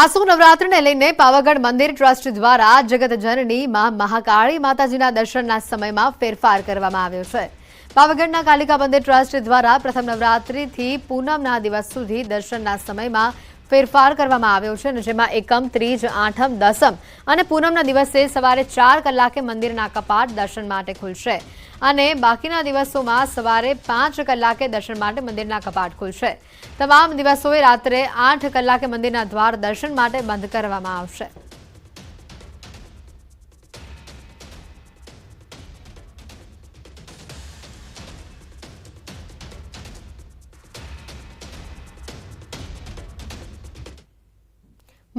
આસો નવરાત્રિને લઈને પાવાગઢ મંદિર ટ્રસ્ટ દ્વારા જગત જનની માં મહાકાળી માતાજીના દર્શનના સમયમાં ફેરફાર કરવામાં આવ્યો છે. પાવાગઢના કાલિકા મંદિર ટ્રસ્ટ દ્વારા પ્રથમ નવરાત્રિથી પૂનમના દિવસ સુધી દર્શનના સમયમાં ફેરફાર કરવામાં આવ્યો છે અને જેમાં એકમ, ત્રીજ, આઠમ, દસમ અને પૂનમના દિવસે સવારે ચાર કલાકે મંદિરના કપાટ દર્શન માટે ખુલશે. અને બાકીના દિવસોમાં સવારે પાંચ કલાકે દર્શન માટે મંદિરના કપાટ ખુલશે. તમામ દિવસોએ રાત્રે આઠ કલાકે મંદિરના દ્વાર દર્શન માટે બંધ કરવામાં આવશે.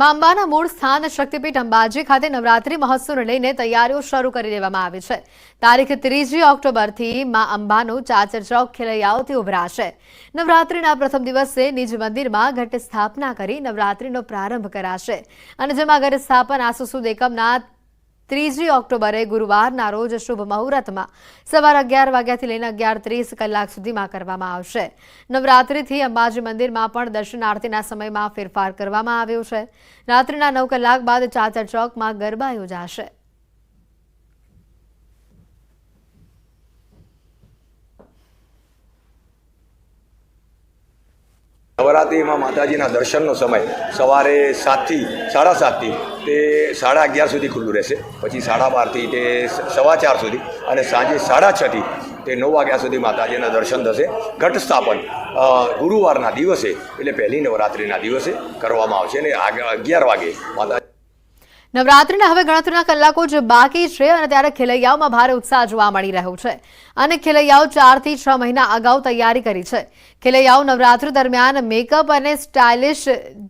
મા અંબાના મૂળ સ્થાન શક્તિપીઠ અંબાજી ખાતે નવરાત્રી મહોત્સવને લઈને તૈયારીઓ શરૂ કરી દેવામાં આવી છે. તારીખ ત્રીજી ઓક્ટોબરથી મા અંબાનું ચાચર ચોક ખેલૈયાઓથી ઉભરાશે. નવરાત્રીના પ્રથમ દિવસે નિજ મંદિરમાં ઘટ સ્થાપના કરી નવરાત્રીનો પ્રારંભ કરાશે. અને જેમાં ઘટ સ્થાપન આસુસુદ એકમના ત્રીજી ઓક્ટોબરે ગુરુવારના રોજ શુભ મુહૂર્તમાં સવાર અગિયાર વાગ્યાથી લઈને અગિયાર ત્રીસ કલાક સુધીમાં કરવામાં આવશે. નવરાત્રિથી અંબાજી મંદિરમાં પણ દર્શનાર્થીના સમયમાં ફેરફાર કરવામાં આવ્યો છે. રાત્રિના નવ કલાક બાદ ચાચર ચોકમાં ગરબા યોજાશે. નવરાત્રિમાં માતાજીના દર્શનનો સમય સવારે સાતથી, સાડા સાતથી તે સાડા અગિયાર સુધી ખુલ્લું રહેશે. પછી સાડા બારથી તે સવા ચાર સુધી અને સાંજે સાડા છથી તે નવ વાગ્યા સુધી માતાજીના દર્શન થશે. ઘટ સ્થાપન ગુરુવારના દિવસે એટલે પહેલી નવરાત્રિના દિવસે કરવામાં આવશે અને અગિયાર વાગે માતા નવરાત્રિના હવે ગણતરીના કલાકો જ બાકી છે અને ત્યારે ખેલૈયાઓમાં ભારે ઉત્સાહ જોવા મળી રહ્યો છે. અને ખેલૈયાઓ ચારથી છ મહિના અગાઉ તૈયારી કરી છે. ખેલૈયાઓ નવરાત્રી દરમિયાન મેકઅપ અને સ્ટાઇલિશ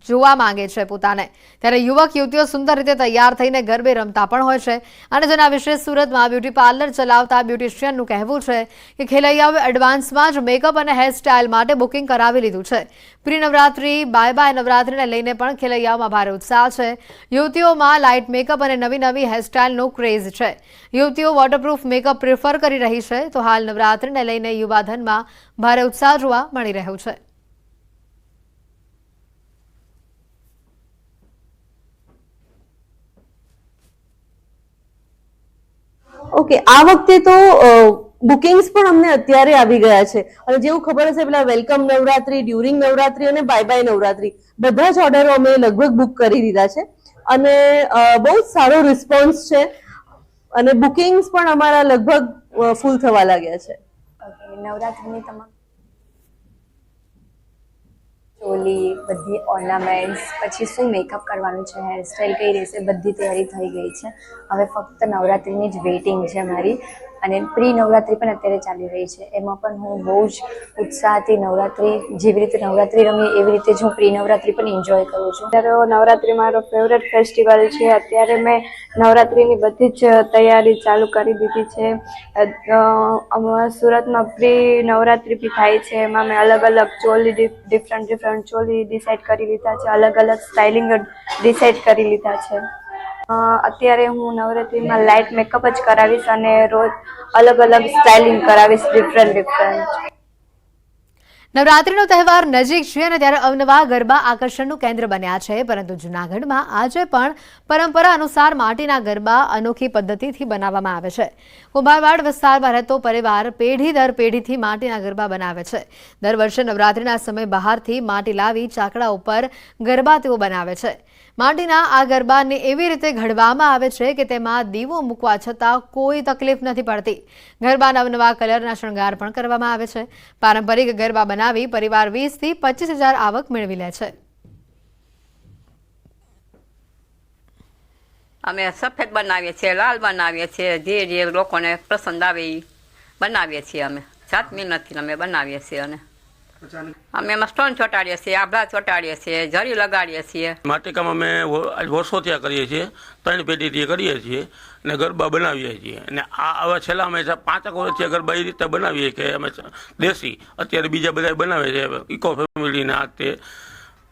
જોવા માંગે છે પોતાને. ત્યારે યુવક, યુવતીઓ સુંદર રીતે તૈયાર થઈને ગરબે રમતા પણ હોય છે. અને જેના વિશે સુરતમાં બ્યુટી પાર્લર ચલાવતા બ્યુટિશિયનનું કહેવું છે કે ખેલૈયાઓએ એડવાન્સમાં જ મેકઅપ અને હેરસ્ટાઇલ માટે બુકિંગ કરાવી લીધું છે. પ્રી નવરાત્રી બાય બાય નવરાત્રીને લઈને પણ ખેલૈયાઓમાં ભારે ઉત્સાહ છે. યુવતીઓમાં લાઇટ મેકઅપ અને નવી નવી હેરસ્ટાઇલનો ક્રેઝ છે. યુવતીઓ વોટરપ્રૂફ મેકઅપ પ્રિફર કરી રહી છે. તો હાલ નવરાત્રિને લઈને યુવાધનમાં ભારે ઉત્સાહ જોવા મળી રહ્યો છે. ઓકે, આ વખતે તો બુકિંગ્સ પણ અમને અત્યારે આવી ગયા છે. અને જેવું ખબર હશે, પેલા વેલકમ નવરાત્રી ડ્યુરિંગ નવરાત્રી અને બાય બાય નવરાત્રી. બધા જ ઓર્ડરો અમે લગભગ બુક કરી દીધા છે. અને બહુ જ સારો રિસ્પોન્સ છે. અને બુકિંગ્સ પણ અમારા લગભગ ફૂલ થવા લાગ્યા છે. નવરાત્રિની તમામ? ચોલી, બધી ઓર્નામેન્ટ્સ પછી શું મેકઅપ કરવાનું છે? હેરસ્ટાઈલ કઈ રહેશે બધી તૈયારી થઈ ગઈ છે? હવે ફક્ત નવરાત્રિની જ વેઇટિંગ છે મારી. અને પ્રી નવરાત્રિ પણ અત્યારે ચાલી રહી છે. એમાં પણ હું બહુ જ ઉત્સાહથી નવરાત્રિ, જેવી રીતે નવરાત્રિ રમી, એવી રીતે જ હું પ્રી નવરાત્રિ પણ એન્જોય કરું છું. અત્યારે નવરાત્રિ મારો ફેવરેટ ફેસ્ટિવલ છે. અત્યારે મેં નવરાત્રિની બધી જ તૈયારી ચાલુ કરી દીધી છે. સુરતમાં પ્રી નવરાત્રિ બી થાય છે. એમાં મેં અલગ અલગ choli different different choli decide કરી લીધા છે. અલગ અલગ સ્ટાઇલિંગ ડિસાઇડ કરી લીધા છે. અત્યારે હું નવરાત્રિમાં લાઇટ મેકઅપ જ કરાવીશ અને રોજ અલગ અલગ સ્ટાઇલિંગ કરાવીશ ડિફરન્ટ ડિફરન્ટ નવરાત્રીનો તહેવાર નજીક છે અને ત્યારે અવનવા ગરબા આકર્ષણનું કેન્દ્ર બન્યા છે, પરંતુ જૂનાગઢમાં આજે પણ પરંપરા અનુસાર માટીના ગરબા અનોખી પદ્ધતિથી બનાવવામાં આવે છે. કુંભારવાડ વિસ્તારમાં રહેતો પરિવાર પેઢી દર પેઢીથી માટીના ગરબા બનાવે છે. દર વર્ષે નવરાત્રીના સમય બહારથી માટી લાવી ચાકડા ઉપર ગરબા તેઓ બનાવે છે. માટીના આ ગરબાને એવી રીતે ઘડવામાં આવે છે કે તેમાં દીવો મૂકવા છતાં કોઈ તકલીફ નથી પડતી. ગરબાના નવા કલરના શણગાર પણ કરવામાં આવે છે. પારંપરિક ગરબા બનાવી પરિવાર વીસથી પચીસ હજાર આવક મેળવી લે છે. અમે સફેદ બનાવીએ છીએ, લાલ બનાવીએ છીએ, જે જે લોકોને પસંદ આવે એ બનાવીએ છીએ અમે. જાત મહેનતથી અમે બનાવીએ છીએ અને અમે એમાં સ્ટોન ચોટાડીએ છીએ આભલા ચોટાડીએ છીએ, જરી લગાડીએ છીએ. માટીકામ અમે વર્ષો ત્યાં કરીએ છીએ, ત્રણ પેઢીથી કરીએ છીએ અને ગરબા બનાવીએ છીએ. અને આ હવે છેલ્લા અમે પાંચ પાંચેક વર્ષથી ગરબા એ રીતે બનાવીએ કે અમે દેશી, અત્યારે બીજા બધા બનાવે છે ઇકો ફેમિલીના આ તે.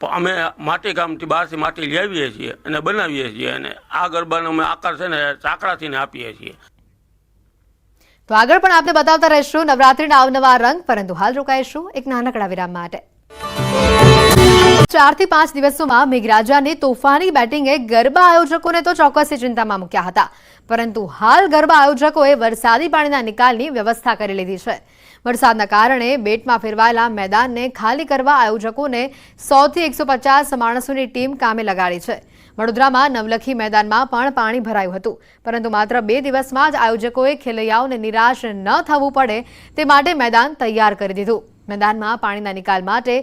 અમે માટીકામથી બહારથી માટી લઈ આવીએ છીએ અને બનાવીએ છીએ અને આ ગરબાનો અમે આકાર છે ને ચાકડાથી આપીએ છીએ. તો આગળ પણ આપને બતાવતા રહીશું, નવરાત્રીના અવનવા રંગ, પરંતુ હાલ રોકાઈશું એક નાનકડા વિરામ માટે. ચારથી પાંચ દિવસોમાં મેઘરાજાની તોફાની બેટિંગે ગરબા આયોજકોને તો ચોક્કસી ચિંતામાં મૂક્યા હતા. પરંતુ હાલ ગરબા આયોજકોએ વરસાદી પાણીના નિકાલની વ્યવસ્થા કરી લીધી છે. વરસાદના કારણે બેટમાં ફેરવાયેલા મેદાનને ખાલી કરવા આયોજકોને સોથી એકસો પચાસ માણસોની ટીમ કામે લગાડી છે. વડોદરામાં નવલખી મેદાનમાં પણ પાણી ભરાયું હતું. પરંતુ માત્ર બે દિવસમાં જ આયોજકોએ ખેલૈયાઓને નિરાશ ન થવું પડે તે માટે મેદાન તૈયાર કરી દીધું. મેદાનમાં પાણીના નિકાલ માટે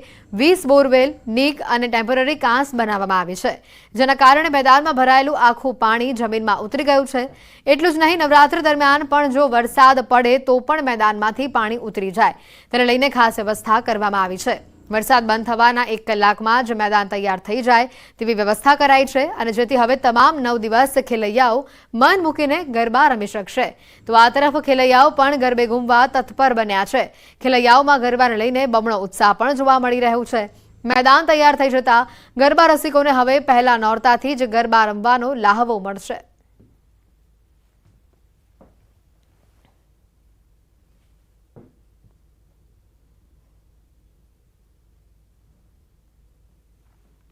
વીસ બોરવેલ નીક અને ટેમ્પરરી કાંસ બનાવવામાં આવી છે. જેના કારણે મેદાનમાં ભરાયેલું આખું પાણી જમીનમાં ઉતરી ગયું છે. એટલું જ નહીં, નવરાત્રી દરમિયાન પણ જો વરસાદ પડે તો પણ મેદાનમાંથી પાણી ઉતરી જાય. તેને લઈને ખાસ વ્યવસ્થા કરવામાં આવી છે. વરસાદ બંધ થવાના એક કલાકમાં જ મેદાન તૈયાર થઈ જાય તેવી વ્યવસ્થા કરાઈ છે અને જેથી હવે તમામ નવ દિવસ ખેલૈયાઓ મન મૂકીને ગરબા રમી શકશે. તો આ તરફ ખેલૈયાઓ પણ ગરબે ઘૂમવા તત્પર બન્યા છે. ખેલૈયાઓમાં ગરબાને લઈને બમણો ઉત્સાહ પણ જોવા મળી રહ્યું છે. મેદાન તૈયાર થઈ જતા ગરબા રસિકોને હવે પહેલા નોરતાથી જ ગરબા રમવાનો લાહવો મળશે.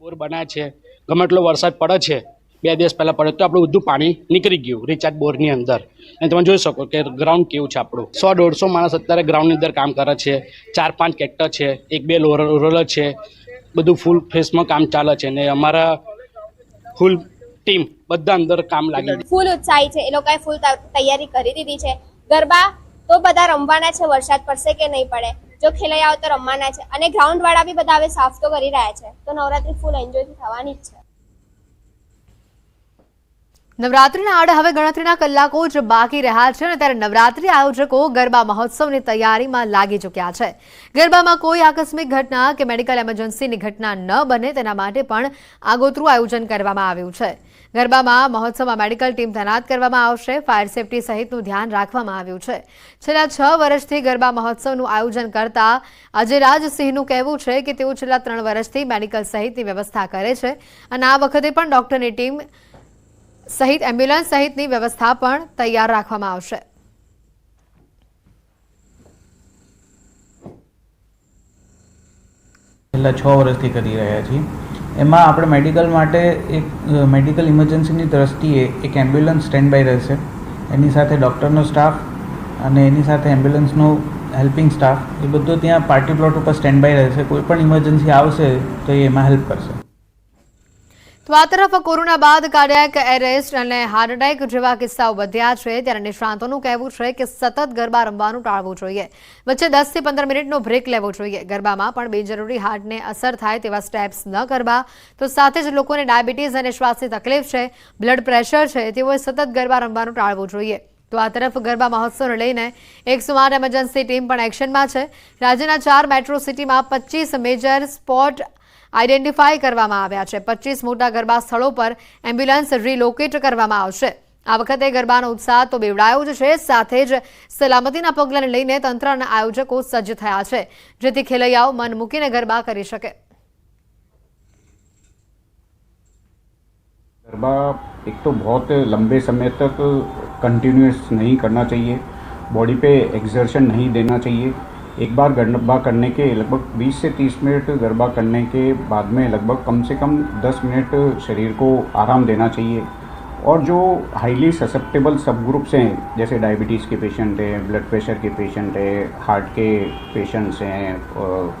બોર બનાવે છે, ગમે એટલો વરસાદ પડે છે, બે દિવસ પહેલાં પડે તો આપણું બધું પાણી નીકળી ગયું રિચાર્જ બોરની અંદર. અને તમે જોઈ શકો કે ગ્રાઉન્ડ કેવું છે આપણું. સો દોઢસો માણસ અત્યારે ગ્રાઉન્ડની અંદર કામ કરે છે, ચાર પાંચ ટ્રેક્ટર છે, એક બે રોલર છે, બધું ફૂલ ફેસમાં કામ ચાલે છે ને અમારા ફૂલ ટીમ બધા અંદર કામ લાગી ફૂલ ઉત્સાહી છે, એ લોકોએ ફૂલ તૈયારી કરી દીધી છે. ગરબા તો બધા રમવાના છે, વરસાદ પડશે કે નહીં પડે. જો ખેલૈયાઓ તો રમવાના છે. અને ગ્રાઉન્ડ વાળા બી બધા સાફ તો કરી રહ્યા છે. તો નવરાત્રી ફૂલ એન્જોય થવાની જ છે. નવરાત્રીના આડે હવે ગણતરીના કલાકો જ બાકી રહ્યા છે અને ત્યારે નવરાત્રી આયોજકો ગરબા મહોત્સવની તૈયારીમાં લાગી ચૂક્યા છે. ગરબામાં કોઈ આકસ્મિક ઘટના કે મેડિકલ એમરજન્સીની ઘટના ન બને તેના માટે પણ આગોતરું આયોજન કરવામાં આવ્યું છે. ગરબામાં મહોત્સવમાં મેડિકલ ટીમ તૈનાત કરવામાં આવશે. ફાયર સેફટી સહિતનું ધ્યાન રાખવામાં આવ્યું છે. છેલ્લા છ વર્ષથી ગરબા મહોત્સવનું આયોજન કરતા અજયરાજસિંહનું કહેવું છે કે તેઓ છેલ્લા ત્રણ વર્ષથી મેડિકલ સહિતની વ્યવસ્થા કરે છે અને આ વખતે પણ ડોક્ટરની ટીમ સહિત એમ્બ્યુલન્સ સહિતની વ્યવસ્થા પણ તૈયાર રાખવામાં આવશે. છેલ્લા છ વર્ષથી કરી રહ્યા છીએ. એમાં આપણે મેડિકલ માટે એક મેડિકલ ઇમરજન્સીની દ્રષ્ટિએ એક એમ્બ્યુલન્સ સ્ટેન્ડ બાય રહેશે. એની સાથે ડૉક્ટરનો સ્ટાફ અને એની સાથે એમ્બ્યુલન્સનો હેલ્પિંગ સ્ટાફ એ બધો ત્યાં પાર્ટી પ્લોટ ઉપર સ્ટેન્ડ બાય રહેશે. કોઈ પણ ઇમરજન્સી આવશે તો એ એમાં હેલ્પ કરશે. તો આ તરફ કોરોના બાદ કાર્ડિયાક એરેસ્ટ અને હાર્ટ એટેક જેવા કિસ્સાઓ વધ્યા છે, ત્યારે નિષ્ણાંતોનું કહેવું છે કે સતત ગરબા રમવાનું ટાળવું જોઈએ. વચ્ચે દસથી પંદર મિનિટનો બ્રેક લેવો જોઈએ. ગરબામાં પણ બિનજરૂરી હાર્ટને અસર થાય તેવા સ્ટેપ્સ ન કરવા. તો સાથે જ લોકોને ડાયાબિટીસ અને શ્વાસની તકલીફ છે, બ્લડ પ્રેશર છે, તેઓએ સતત ગરબા રમવાનું ટાળવું જોઈએ. તો આ તરફ ગરબા મહોત્સવને લઈને એક સુમાર એમરજન્સી ટીમ પણ એક્શનમાં છે. રાજ્યના ચાર મેટ્રો સિટીમાં પચીસ મેજર સ્પોટ આઈડેન્ટિફાઈ કરવામાં આવ્યા છે પચીસ મોટા ગરબા સ્થળો પર એમ્બ્યુલન્સ રિલોકેટ કરવામાં આવશે આ વખતે ગરબાનો ઉત્સાહ તો બેવડાયો જ છે સાથે જ સલામતીના પગલાંને લઈને તંત્ર અને આયોજકો સજ્જ થયા છે જેથી ખેલૈયાઓ મન મૂકીને ગરબા કરી શકે गरबा एक तो बहुत लंबे समय तक कंटिन्यूस नहीं करना चाहिए बॉडी पे एक्सर्शन नहीं देना चाहिए एक बार गरबा करने के लगभग 20 से 30 मिनट गरबा करने के बाद में लगभग कम से कम 10 मिनट शरीर को आराम देना चाहिए। और जो हाईली ससेप्टेबल सब ग्रुप्स हैं, जैसे डायबिटीज़ के पेशेंट हैं ब्लड प्रेशर के पेशेंट हैं हार्ट के पेशेंट्स हैं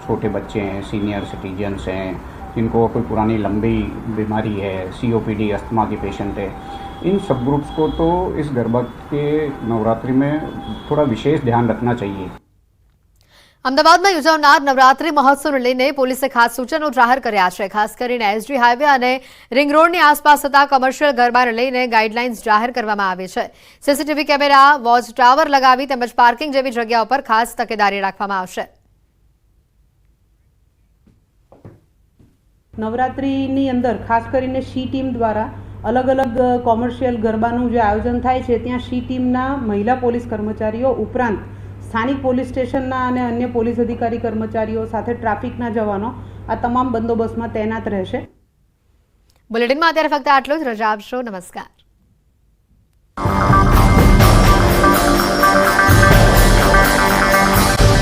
छोटे बच्चे हैं सीनियर सिटीजन्स हैं, जिनको कोई पुरानी लंबी बीमारी है सीओपीडी अस्थमा के पेशेंट है, इन सब ग्रुप्स को तो इस गरबा के नवरात्रि में थोड़ा विशेष ध्यान रखना चाहिए। અમદાવાદમાં યોજાનાર નવરાત્રી મહોત્સવને લઈને પોલીસે ખાસ સૂચનો જાહેર કર્યા છે. ખાસ કરીને એસજી હાઈવે અને રિંગ રોડની આસપાસ થતા કમર્શિયલ ગરબાને લઈને ગાઈડલાઇન્સ જાહેર કરવામાં આવી છે. સીસીટીવી કેમેરા વોચ ટાવર લગાવી તેમજ પાર્કિંગ જેવી જગ્યાઓ પર ખાસ તકેદારી રાખવામાં આવશે. નવરાત્રિની અંદર ખાસ કરીને શી ટીમ દ્વારા અલગ અલગ કોમર્શિયલ ગરબાનું જે આયોજન થાય છે, ત્યાં શી ટીમના મહિલા પોલીસ કર્મચારીઓ ઉપરાંત સ્થાનિક પોલીસ સ્ટેશનના અને અન્ય પોલીસ અધિકારી કર્મચારીઓ સાથે ટ્રાફિકના જવાનો આ તમામ બંદોબસ્તમાં તૈનાત રહેશે. બુલેટિનમાં અત્યારે ફક્ત આટલું જ. રજા આપશો. નમસ્કાર.